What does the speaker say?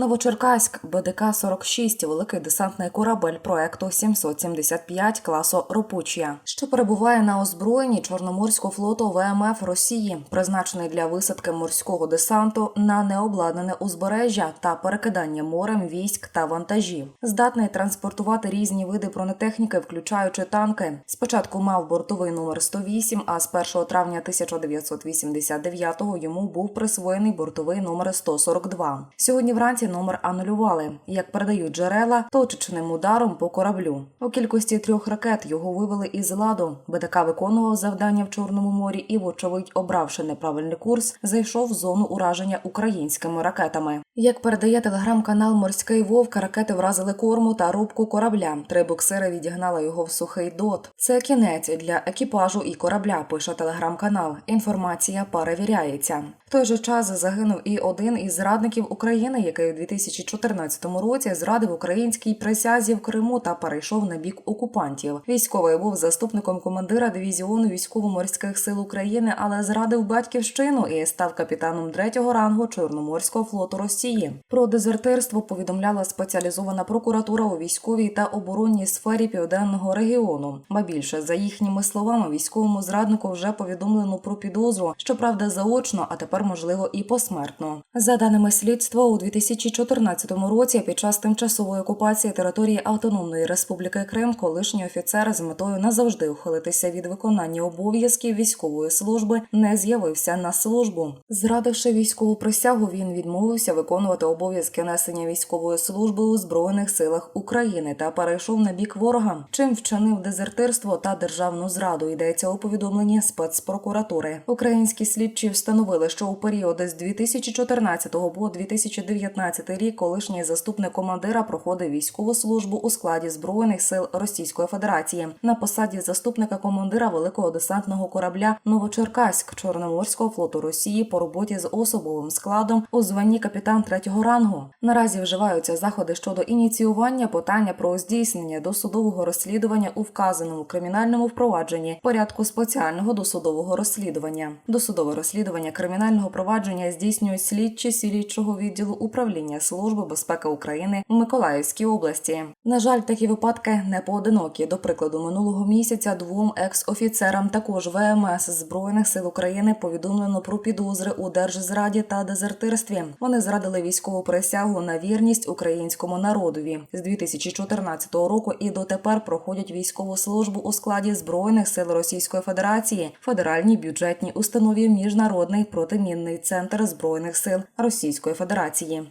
Новочеркаськ, БДК 46 великий десантний корабель проекту 775 класу Ропучія, що перебуває на озброєнні Чорноморського флоту ВМФ Росії, призначений для висадки морського десанту на необладнане узбережжя та перекидання морем військ та вантажів, здатний транспортувати різні види бронетехніки, включаючи танки. Спочатку мав бортовий номер 108, а з 1 травня 1989-го йому був присвоєний бортовий номер 142. Сьогодні вранці номер анулювали. Як передають джерела, точечним ударом по кораблю. У кількості трьох ракет його вивели із ладу. БДК виконував завдання в Чорному морі і, вочевидь, обравши неправильний курс, зайшов в зону ураження українськими ракетами. Як передає телеграм-канал Морський Вовк, ракети вразили корму та рубку корабля. Три буксири відігнали його в сухий дот. Це кінець для екіпажу і корабля. Пише телеграм-канал. Інформація перевіряється. В той же час загинув і один із зрадників України, який 2014 році зрадив українській присязі в Криму та перейшов на бік окупантів. Військовий був заступником командира дивізіону військово-морських сил України, але зрадив батьківщину і став капітаном третього рангу Чорноморського флоту Росії. Про дезертирство повідомляла спеціалізована прокуратура у військовій та оборонній сфері південного регіону. Ба більше за їхніми словами, військовому зраднику вже повідомлено про підозру, щоправда, заочно, а тепер можливо і посмертно. За даними слідства, у 2014 році під час тимчасової окупації території Автономної Республіки Крим колишній офіцер з метою назавжди ухилитися від виконання обов'язків військової служби не з'явився на службу. Зрадивши військову присягу, він відмовився виконувати обов'язки несення військової служби у збройних силах України та перейшов на бік ворога, чим вчинив дезертирство та державну зраду. Йдеться у повідомленні спецпрокуратури. Українські слідчі встановили, що у період з 2014 по 2019 рік колишній заступник командира проходив військову службу у складі збройних сил Російської Федерації на посаді заступника командира великого десантного корабля Новочеркаськ Чорноморського флоту Росії по роботі з особовим складом у званні капітан третього рангу. Наразі вживаються заходи щодо ініціювання питання про здійснення досудового розслідування у вказаному кримінальному впровадженні порядку спеціального досудового розслідування. Досудове розслідування кримінального провадження здійснюють слідчі слідчого відділу управління Служби безпеки України у Миколаївській області. На жаль, такі випадки не поодинокі. До прикладу, минулого місяця двом екс-офіцерам також ВМС збройних сил України повідомлено про підозри у держзраді та дезертирстві. Вони зрадили військову присягу на вірність українському народові з 2014 року і дотепер проходять військову службу у складі збройних сил Російської Федерації, федеральній бюджетній установі Міжнародний протимінний центр збройних сил Російської Федерації.